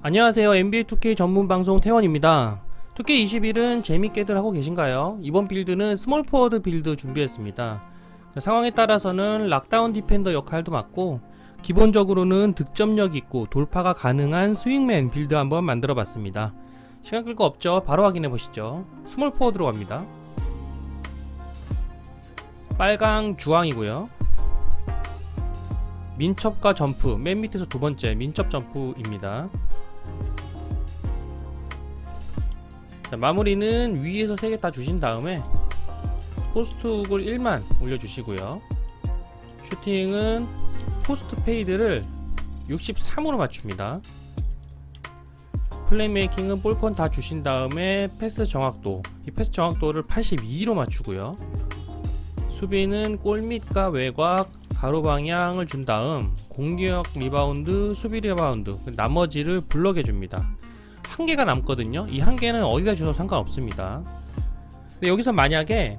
안녕하세요. NBA 2K 전문 방송 태원입니다. 2K 21은 재밌게들 하고 계신가요? 이번 빌드는 스몰 포워드 빌드 준비했습니다. 상황에 따라서는 락다운 디펜더 역할도 맡고 기본적으로는 득점력 있고 돌파가 가능한 스윙맨 빌드 한번 만들어 봤습니다. 시간 끌 거 없죠? 바로 확인해 보시죠. 스몰 포워드로 갑니다. 빨강 주황이고요. 민첩과 점프 맨 밑에서 두 번째 민첩 점프입니다. 자, 마무리는 위에서 3개 다 주신 다음에 포스트훅을 1만 올려주시고요. 슈팅은 포스트 페이드를 63으로 맞춥니다. 플레이메이킹은 볼컨 다 주신 다음에 패스 정확도, 이 패스 정확도를 82로 맞추고요. 수비는 골밑과 외곽, 가로 방향을 준 다음 공격 리바운드, 수비 리바운드, 나머지를 블럭해 줍니다. 한 개가 남거든요. 이 한 개는 어디다 주셔도 상관없습니다. 근데 여기서 만약에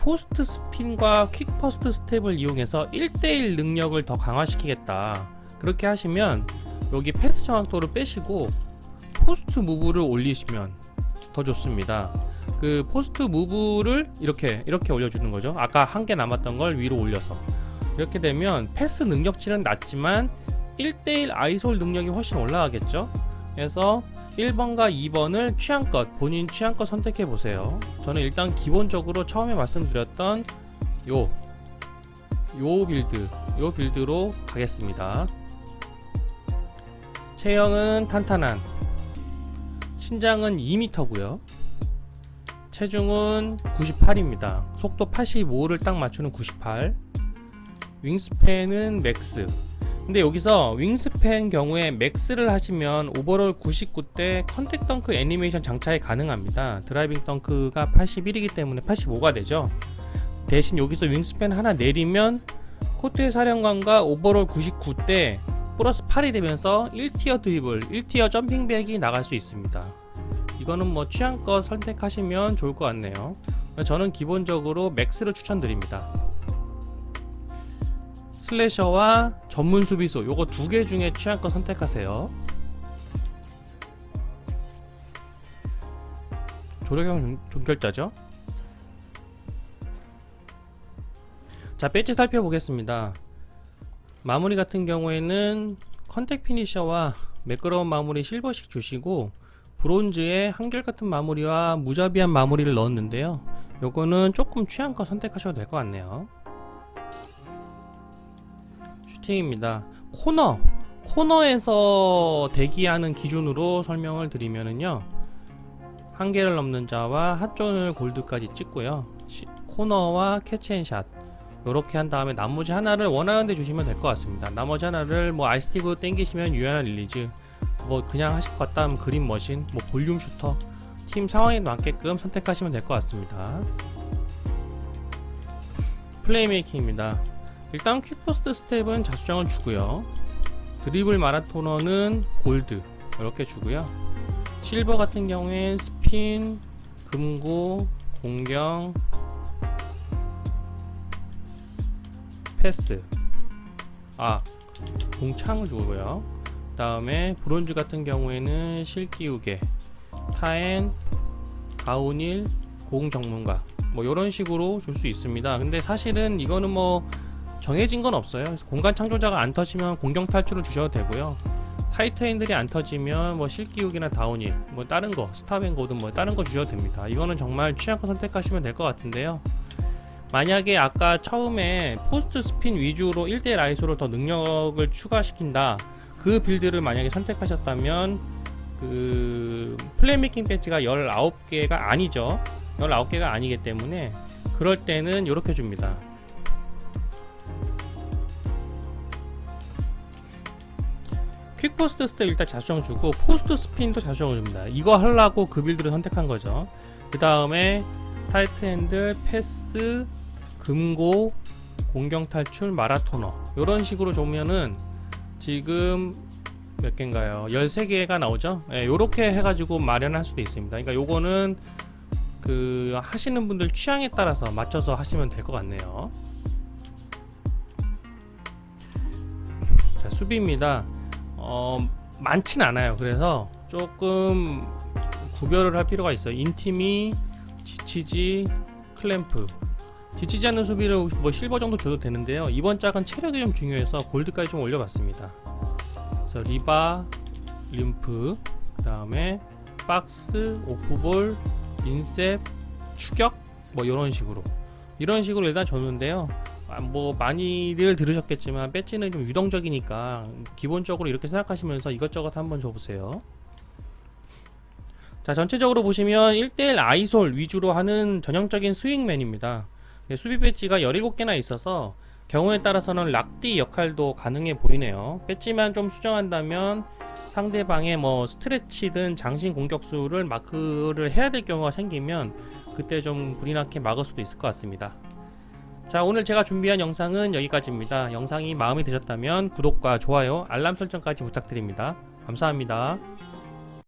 포스트 스핀과 퀵 퍼스트 스텝을 이용해서 1대1 능력을 더 강화시키겠다. 그렇게 하시면 여기 패스 정확도를 빼시고 포스트 무브를 올리시면 더 좋습니다. 그 포스트 무브를 이렇게 이렇게 올려주는 거죠. 아까 한 개 남았던 걸 위로 올려서 이렇게 되면 패스 능력치는 낮지만 1대1 아이솔 능력이 훨씬 올라가겠죠. 그래서 1번과 2번을 취향껏 본인 취향껏 선택해 보세요. 저는 일단 기본적으로 처음에 말씀드렸던 요, 요 빌드, 요 빌드로 가겠습니다. 체형은 탄탄한, 신장은 2m고요. 체중은 98입니다. 속도 85를 딱 맞추는 98. 윙스팬은 맥스. 근데 여기서 윙스팬 경우에 맥스를 하시면 오버롤 99대 컨택 덩크 애니메이션 장착이 가능합니다. 드라이빙 덩크가 81이기 때문에 85가 되죠. 대신 여기서 윙스팬 하나 내리면 코트의 사령관과 오버롤 99대 플러스 8이 되면서 1티어 드리블, 1티어 점핑백이 나갈 수 있습니다. 이거는 뭐 취향껏 선택하시면 좋을 것 같네요. 저는 기본적으로 맥스를 추천드립니다. 슬래셔와 전문 수비수 요거 두 개 중에 취향껏 선택하세요. 조력형 종결자죠. 자 배지 살펴보겠습니다. 마무리 같은 경우에는 컨택 피니셔와 매끄러운 마무리 실버식 주시고 브론즈에 한결같은 마무리와 무자비한 마무리를 넣었는데요. 요거는 조금 취향껏 선택하셔도 될 것 같네요. 슈팅입니다. 코너 코너에서 대기하는 기준으로 설명을 드리면은요 한 개를 넘는 자와 핫존을 골드까지 찍고요. 시- 코너와 캐치앤샷 이렇게 한 다음에 나머지 하나를 원하는 데 주시면 될 것 같습니다. 나머지 하나를 뭐 아이스틱으로 땡기시면 유연한 릴리즈 뭐 그냥 하실 것 같다면 그린 머신 뭐 볼륨 슈터 팀 상황에 맞게끔 선택하시면 될 것 같습니다. 플레이메이킹입니다 일단 퀵포스트 스텝은 자수정을 주고요. 드리블 마라토너는 골드 이렇게 주고요. 실버 같은 경우엔 스핀, 금고, 공경, 패스, 아 공창을 주고요. 다음에 브론즈 같은 경우에는 실기우개, 타엔, 가오닐, 공 전문가 뭐 이런 식으로 줄 수 있습니다. 근데 사실은 이거는 뭐 정해진 건 없어요. 공간 창조자가 안 터지면 공경 탈출을 주셔도 되고요. 타이트 핸들이 안 터지면 뭐 실기욱이나 다운힐, 뭐 다른 거, 스타뱅고든 뭐 다른 거 주셔도 됩니다. 이거는 정말 취향껏 선택하시면 될 것 같은데요. 만약에 아까 처음에 포스트 스핀 위주로 1대1 아이소를 더 능력을 추가시킨다. 그 빌드를 만약에 선택하셨다면 그 플레이메이킹 배지가 19개가 아니죠. 19개가 아니기 때문에 그럴 때는 이렇게 줍니다. 퀵포스트 스텝 일단 자수정 주고 포스트 스핀도 자수정을 줍니다. 이거 하려고 그 빌드를 선택한 거죠. 그 다음에 타이트 핸들, 패스, 금고, 공경 탈출, 마라토너 이런 식으로 주면은 지금 몇 개인가요? 13개가 나오죠? 예, 요렇게 해가지고 마련할 수도 있습니다. 그러니까 요거는 그 하시는 분들 취향에 따라서 맞춰서 하시면 될 것 같네요. 자, 수비입니다. 어, 많진 않아요. 그래서 조금 구별을 할 필요가 있어요. 인팀이 지치지 클램프 지치지 않는 수비를 뭐 실버 정도 줘도 되는데요. 이번 짝은 체력이 좀 중요해서 골드까지 좀 올려봤습니다. 그래서 리바, 림프, 그 다음에 박스, 오프볼, 인셉, 추격 뭐 이런 식으로 이런 식으로 일단 줬는데요. 아, 뭐 많이들 들으셨겠지만 배지는 좀 유동적이니까 기본적으로 이렇게 생각하시면서 이것저것 한번 줘보세요. 자 전체적으로 보시면 1대1 아이솔 위주로 하는 전형적인 스윙맨입니다. 네, 수비 배지가 17개나 있어서 경우에 따라서는 락디 역할도 가능해 보이네요. 배지만 좀 수정한다면 상대방의 뭐 스트레치든 장신 공격수를 마크를 해야 될 경우가 생기면 그때 좀 불이 나게 막을 수도 있을 것 같습니다. 자 오늘 제가 준비한 영상은 여기까지입니다. 영상이 마음에 드셨다면 구독과 좋아요, 알람 설정까지 부탁드립니다. 감사합니다.